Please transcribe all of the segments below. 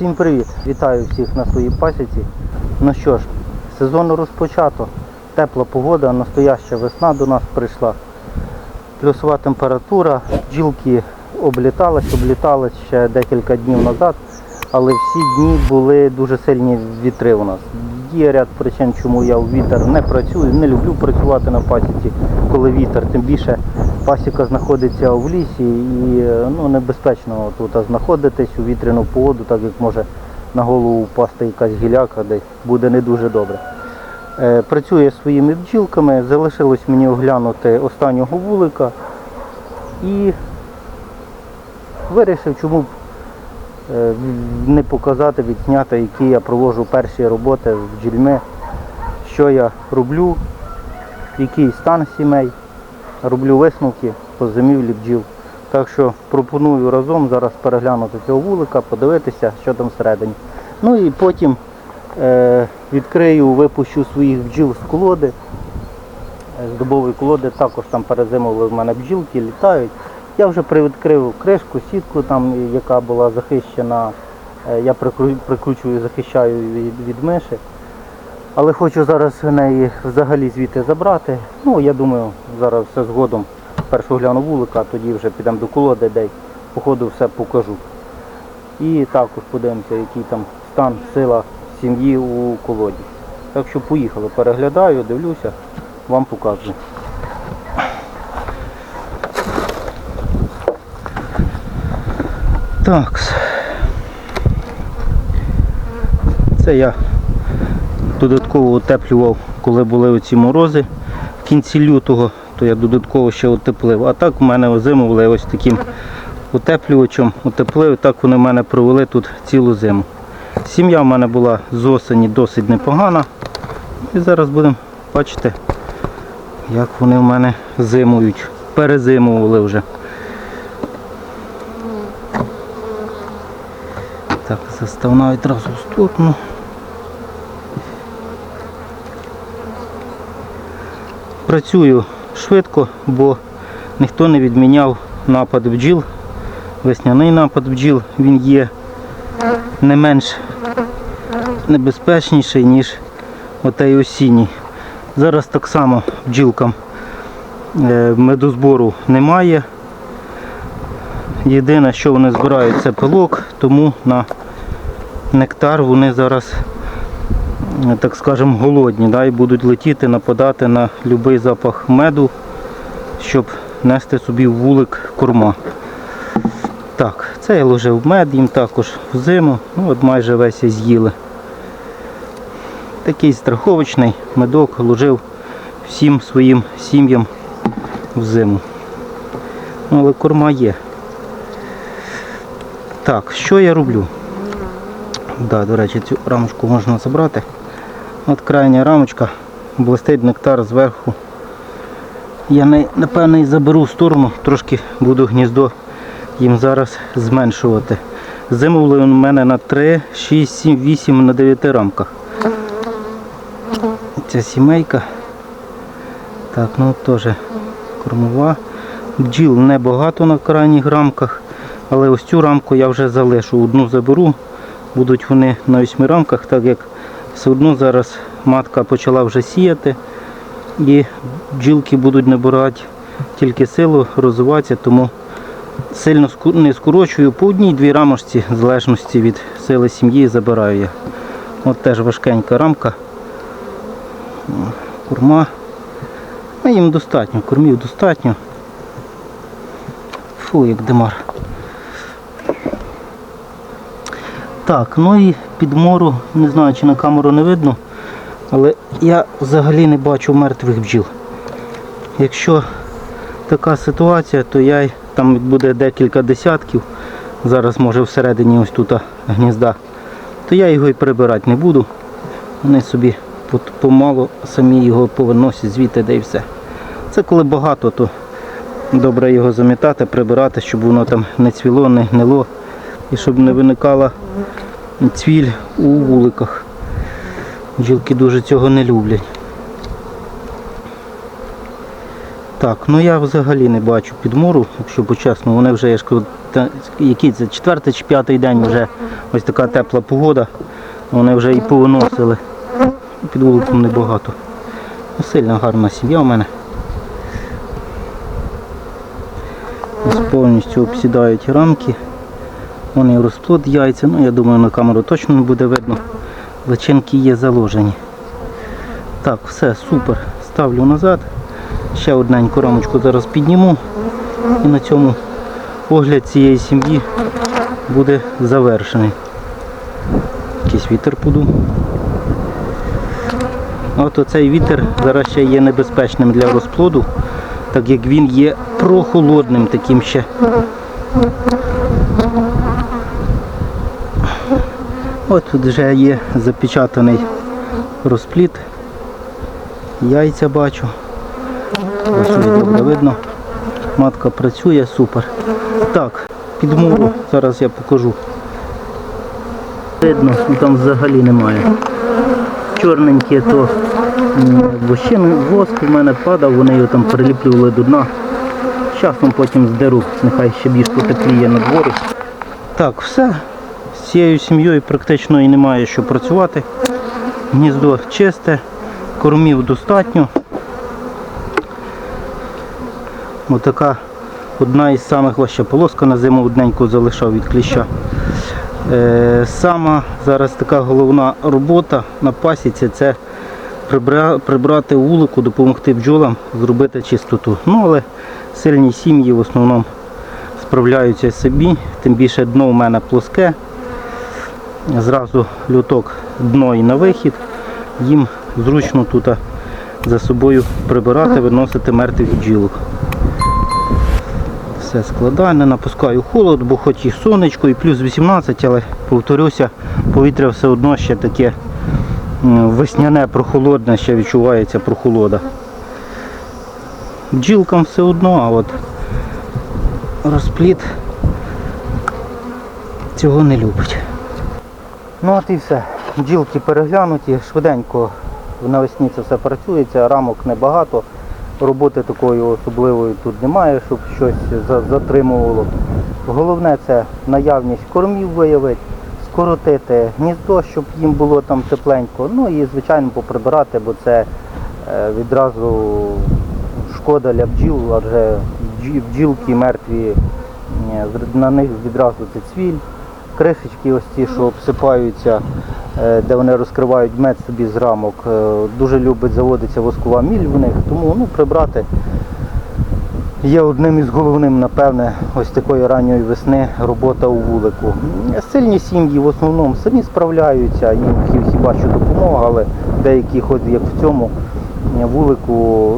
Всім привіт! Вітаю всіх на своїй пасіці. Ну що ж, сезон розпочато. Тепла погода, настояща весна до нас прийшла. Плюсова температура, бджілки облітались, облітались ще декілька днів назад, але всі дні були дуже сильні вітри у нас. Є ряд причин, чому я в вітер не працюю, не люблю працювати на пасіці, коли вітер, тим більше пасіка знаходиться в лісі і ну, небезпечно тут знаходитись у вітряну погоду, так як може на голову впасти якась гіляка, де буде не дуже добре. Е, Працює своїми бджілками, залишилось мені оглянути останнього вулика і вирішив, чому б не показати, відзняти, які я проводжу перші роботи з бджільми, що я роблю, який стан сімей, роблю висновки по зимівлі бджіл. Так що пропоную разом зараз переглянути цього вулика, подивитися, що там всередині. Ну і потім е, відкрию, випущу своїх бджіл з колоди. Е, З дубової колоди також там перезимували в мене бджілки, літають. Я вже привідкрив кришку, сітку, там, яка була захищена. Е, Я прикру- прикручую, захищаю від, миші. Але хочу зараз неї взагалі звідти забрати. Ну, я думаю, зараз все згодом. Першу гляну вулика, тоді вже підемо до колоди, де й по ходу все покажу. І також подивимося, який там стан, сила сім'ї у колоді. Так що поїхали, переглядаю, дивлюся, вам покажу. Так. Це я додатково утеплював, коли були оці морози в кінці лютого, то я додатково ще утеплив. А так в мене озимували ось таким утеплювачем, утеплив, так вони в мене провели тут цілу зиму. Сім'я в мене була з осені досить непогана. І зараз будемо бачити, як вони в мене зимують. Перезимували вже. Так, заставна відразу в сторону. Працюю швидко, бо ніхто не відміняв напад бджіл. Весняний напад бджіл, він є не менш небезпечніший, ніж отей осінній. Зараз так само бджілкам е, медозбору немає. Єдине, що вони збирають, це пилок, тому на нектар вони зараз, е, так скажемо, голодні да, і будуть летіти, нападати на будь-який запах меду, щоб нести собі в вулик корма. Так, це я ложив мед їм також в зиму, ну от майже весь і з'їли. Такий страховочний медок ложив всім своїм сім'ям в зиму. Ну, але корма є. Так, що я роблю? Да, до речі, цю рамочку можна забрати. От крайня рамочка, блистить нектар зверху. Я напевно і заберу в сторону, трошки буду гніздо їм зараз зменшувати. Зимовли у мене на 3, 6, 7, 8 на 9 рамках. Ця сімейка. Так, ну теж кормова. Бджіл небагато на крайніх рамках, але ось цю рамку я вже залишу. Одну заберу, будуть вони на восьми рамках, так як все одно зараз матка почала вже сіяти і бджілки будуть набирати тільки силу, розвиватися, тому сильно не скорочую по одній-дві рамочці, в залежності від сили сім'ї забираю я. От теж важкенька рамка. О, Корма. Ну, їм достатньо, кормів достатньо. Фу, як димар. Так, ну і підмору, не знаю, чи на камеру не видно, але я взагалі не бачу мертвих бджіл. Якщо така ситуація, то я там буде декілька десятків. Зараз може всередині ось тут гнізда, то я його і прибирати не буду. Вони собі помалу самі його повиносять звідти, де і все. Це коли багато, то добре його замітати, прибирати, щоб воно там не цвіло, не гнило і щоб не виникала цвіль у вуликах. Бджілки дуже цього не люблять. Так, ну я взагалі не бачу підмуру, якщо по-чесно, вони вже, я ж кажу, який це четвертий чи п'ятий день вже ось така тепла погода. Вони вже і повиносили. Під вуликом небагато. Ну, Сильно гарна сім'я у мене. Ось повністю обсідають рамки. Вони розплод яйця. Ну я думаю на камеру точно не буде видно. Личинки є заложені. Так, все, супер. Ставлю назад. Ще одненьку рамочку зараз підніму. І на цьому огляд цієї сім'ї буде завершений. Якийсь вітер подув. От оцей вітер зараз ще є небезпечним для розплоду, так як він є прохолодним таким ще. От тут вже є запечатаний розпліт. Яйця бачу. Ось добре видно. Матка працює, супер. Так, підмуру зараз я покажу. Видно, там взагалі немає. Чорненькі то м, вощини, воск в мене падав, вони його там приліплювали до дна. З Часом потім здеру, нехай ще більш потепліє на дворі. Так, все. Цією сім'єю практично і немає що працювати. Гніздо чисте, кормів достатньо. Отака одна із самих важча полоска на зиму одненьку залишав від кліща. Е, сама зараз така головна робота на пасіці це прибрати вулику, допомогти бджолам зробити чистоту. Ну, але сильні сім'ї в основному справляються собі, тим більше дно у мене плоске. Зразу люток дно і на вихід. Їм зручно тут за собою прибирати, виносити мертвих бджілок. Все складаю, не напускаю холод, бо хоч і сонечко, і плюс 18, але повторюся, повітря все одно ще таке весняне, прохолодне, ще відчувається прохолода. Бджілкам все одно, а от розпліт цього не любить. Ну от і все. Бджілки переглянуті, швиденько навесні це все працюється, рамок небагато. Роботи такої особливої тут немає, щоб щось затримувало. Головне це наявність кормів виявити, скоротити гніздо, щоб їм було там тепленько. Ну і звичайно поприбирати, бо це е, відразу шкода для бджіл, адже бджі- бджілки мертві, е, на них відразу це цвіль, кришечки ось ті, що обсипаються, е, де вони розкривають мед собі з рамок. е, Дуже любить заводиться воскова міль в них, тому ну, прибрати є одним із головним, напевне, ось такої ранньої весни робота у вулику. Сильні сім'ї в основному самі справляються, їм хіба що допомога, але деякі, хоч як в цьому вулику,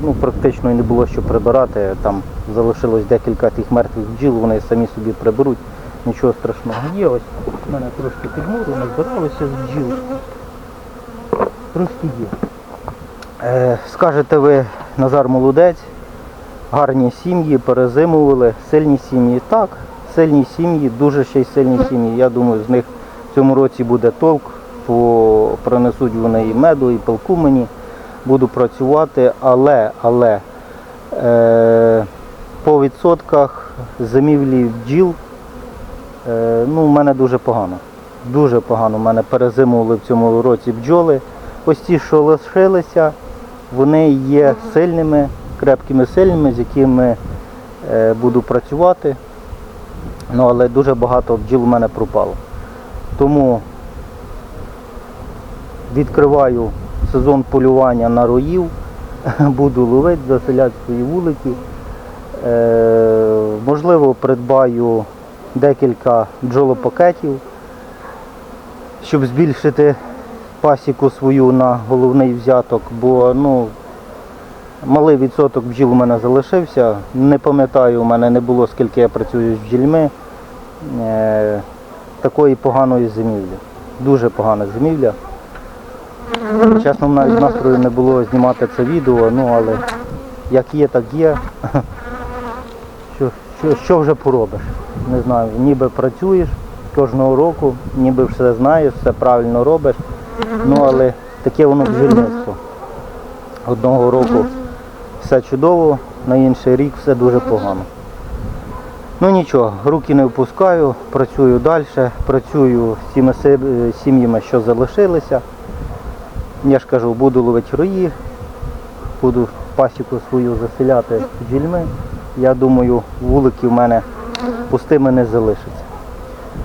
ну практично і не було що прибирати. Там залишилось декілька тих мертвих бджіл, вони самі собі приберуть. Нічого страшного. Є ось у мене трошки підмуру, назбиралося з бджіл. Трошки є. Е, скажете ви, Назар молодець, гарні сім'ї, перезимували, сильні сім'ї. Так, сильні сім'ї, дуже ще й сильні сім'ї. Я думаю, з них в цьому році буде толк, по, принесуть вони і меду, і пилку мені. Буду працювати, але, але е, по відсотках зимівлі бджіл ну, в мене дуже погано. Дуже погано. У мене перезимували в цьому році бджоли. Ось ті, що лишилися, вони є сильними, крепкими сильними, з якими е, буду працювати. Ну, але дуже багато бджіл у мене пропало. Тому відкриваю сезон полювання на роїв, буду ловити, заселяти свої вулики. Е, можливо, придбаю декілька бджолопакетів, щоб збільшити пасіку свою на головний взяток, бо ну, малий відсоток бджіл у мене залишився. Не пам'ятаю, у мене не було, скільки я працюю з бджільми. Е, такої поганої зимівлі. Дуже погана зимівля. Чесно, навіть настрою не було знімати це відео, ну але як є, так є. Що, вже поробиш? Не знаю, ніби працюєш кожного року, ніби все знаєш, все правильно робиш. Ну але таке воно бджільництво. Одного року все чудово, на інший рік все дуже погано. Ну нічого, руки не впускаю, працюю далі, працюю з тими е, сім'ями, що залишилися. Я ж кажу, буду ловити рої, буду пасіку свою заселяти бджільми. Я думаю, вулики в мене пустими не залишаться.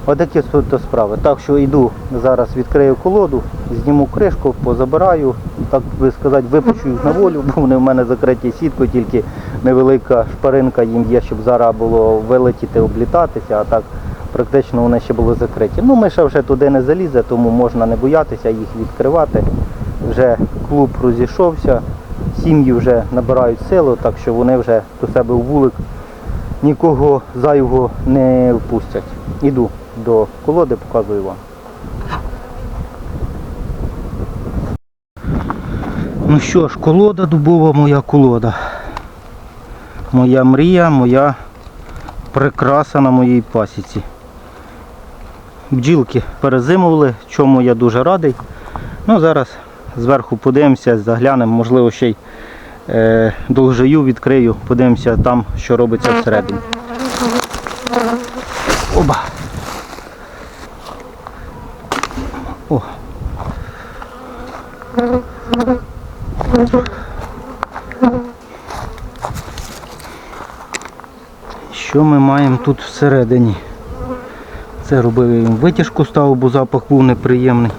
Отакі то справи. Так що йду, зараз відкрию колоду, зніму кришку, позабираю, так би сказати, випущу їх на волю, бо вони в мене закриті сіткою, тільки невелика шпаринка їм є, щоб зараз було вилетіти, облітатися, а так практично вони ще були закриті. Ну, Миша вже туди не залізе, тому можна не боятися їх відкривати. Вже клуб розійшовся, сім'ї вже набирають силу, так що вони вже до себе в вулик нікого зайвого не впустять. Іду до колоди, показую вам. Ну що ж, колода дубова моя колода. Моя мрія, моя прикраса на моїй пасіці. Бджілки перезимували, чому я дуже радий. Ну зараз зверху подивимося, заглянемо, можливо ще й е, довжею відкрию, подивимося там, що робиться всередині. Оба. О. Що ми маємо тут всередині? Це робив я витяжку ставив, бо запах був неприємний.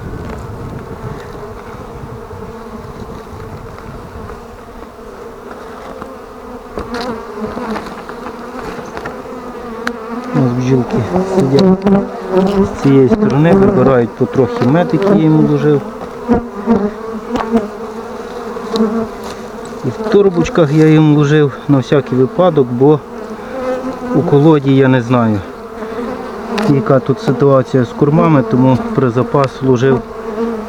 Бджілки сидять з цієї сторони, вибирають потрохи мед, який я їм вложив. І в торбочках я їм вложив на всякий випадок, бо у колоді я не знаю, яка тут ситуація з кормами, тому при запас вложив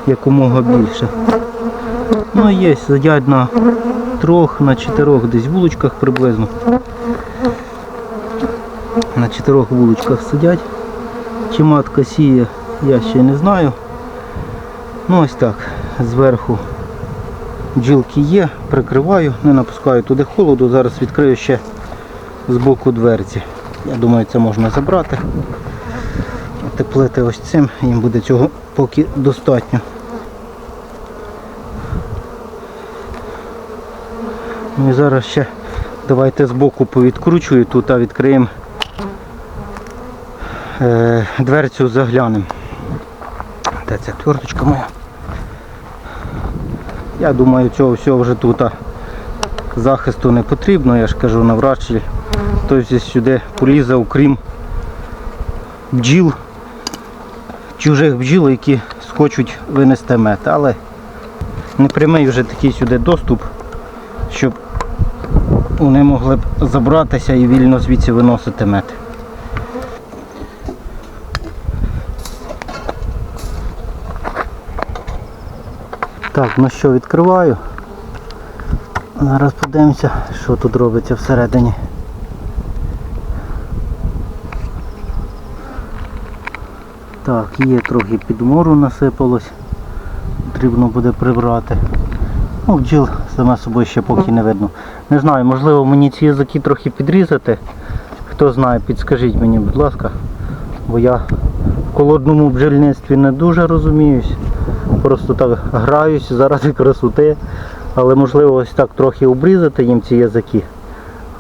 якомога більше. Ну є, сидять на трьох, на чотирьох десь вуличках приблизно. На чотирьох вуличках сидять. Чи матка сіє, я ще не знаю. Ну ось так, зверху бджілки є, прикриваю, не напускаю туди холоду, зараз відкрию ще з боку дверці. Я думаю, це можна забрати. Теплити ось цим, їм буде цього поки достатньо. Ну і зараз ще давайте з боку повідкручую тут, а відкриємо дверцю заглянемо. Де ця твердочка моя? Я думаю, цього всього вже тут захисту не потрібно, я ж кажу, навряд чи хтось сюди полізе, окрім бджіл, чужих бджіл, які схочуть винести мед. Але непрямий вже такий сюди доступ, щоб вони могли б забратися і вільно звідси виносити мед. Так, ну що, відкриваю. Зараз подивимося, що тут робиться всередині. Так, є трохи підмору насипалось. Потрібно буде прибрати. Ну, бджіл саме собою ще поки не видно. Не знаю, можливо мені ці язики трохи підрізати. Хто знає, підскажіть мені, будь ласка. Бо я в холодному бджільництві не дуже розуміюсь. Просто так граюсь заради красоти. Але можливо ось так трохи обрізати їм ці язики.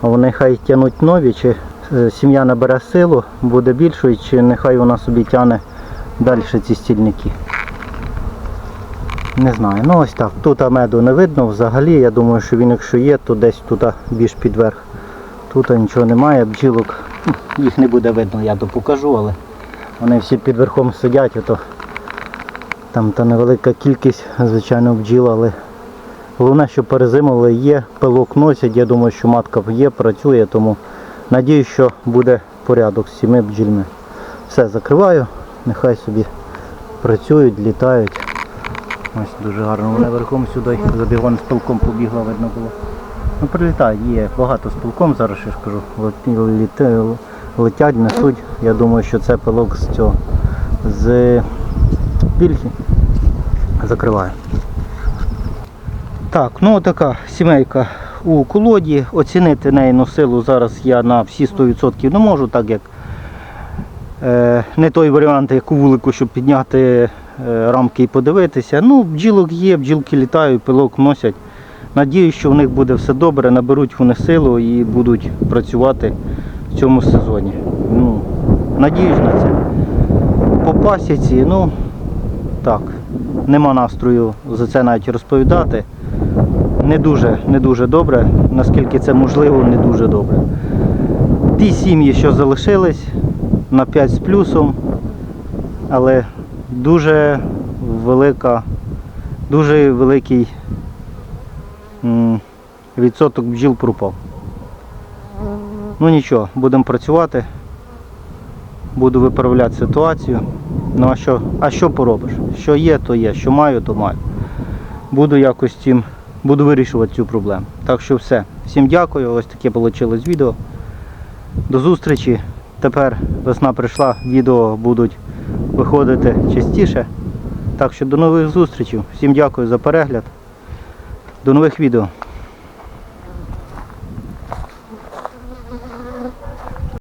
А вони хай тянуть нові, чи е, сім'я набере силу, буде більшою, чи нехай вона собі тягне далі ці стільники. Не знаю. Ну ось так. Тут меду не видно взагалі. Я думаю, що він якщо є, то десь тут більш під верх. Тут нічого немає, бджілок. Їх не буде видно, я то покажу, але вони всі під верхом сидять, ото там та невелика кількість, звичайно, бджіл, але головне, що перезимували є, пилок носять, я думаю, що матка є, працює, тому надію, що буде порядок з цими бджільми. Все, закриваю, нехай собі працюють, літають. Ось дуже гарно. Вони верхом сюди забігон з пилком побігла, видно було. Ну прилітають, є багато з пилком, зараз я ж кажу, летять, несуть. Я думаю, що це пилок з цього. З більші. Закриваю. Так, ну така сімейка у колоді. Оцінити неї силу зараз я на всі 100% не можу, так як е, не той варіант, як у вулику, щоб підняти е, рамки і подивитися. Ну, бджілок є, бджілки літають, пилок носять. Надіюсь, що в них буде все добре, наберуть вони силу і будуть працювати в цьому сезоні. Ну, надіюсь на це. По пасіці, ну так, нема настрою за це навіть розповідати. Не дуже, не дуже добре, наскільки це можливо, не дуже добре. Ті сім'ї, що залишились, на 5 з плюсом, але дуже велика, дуже великий відсоток бджіл пропав. Ну нічого, будемо працювати, буду виправляти ситуацію. Ну а що, а що поробиш? Що є, то є, що маю, то маю. Буду якось цим, буду вирішувати цю проблему. Так що все. Всім дякую. Ось таке вийшло відео. До зустрічі. Тепер весна прийшла, відео будуть виходити частіше. Так що до нових зустрічей. Всім дякую за перегляд. До нових відео.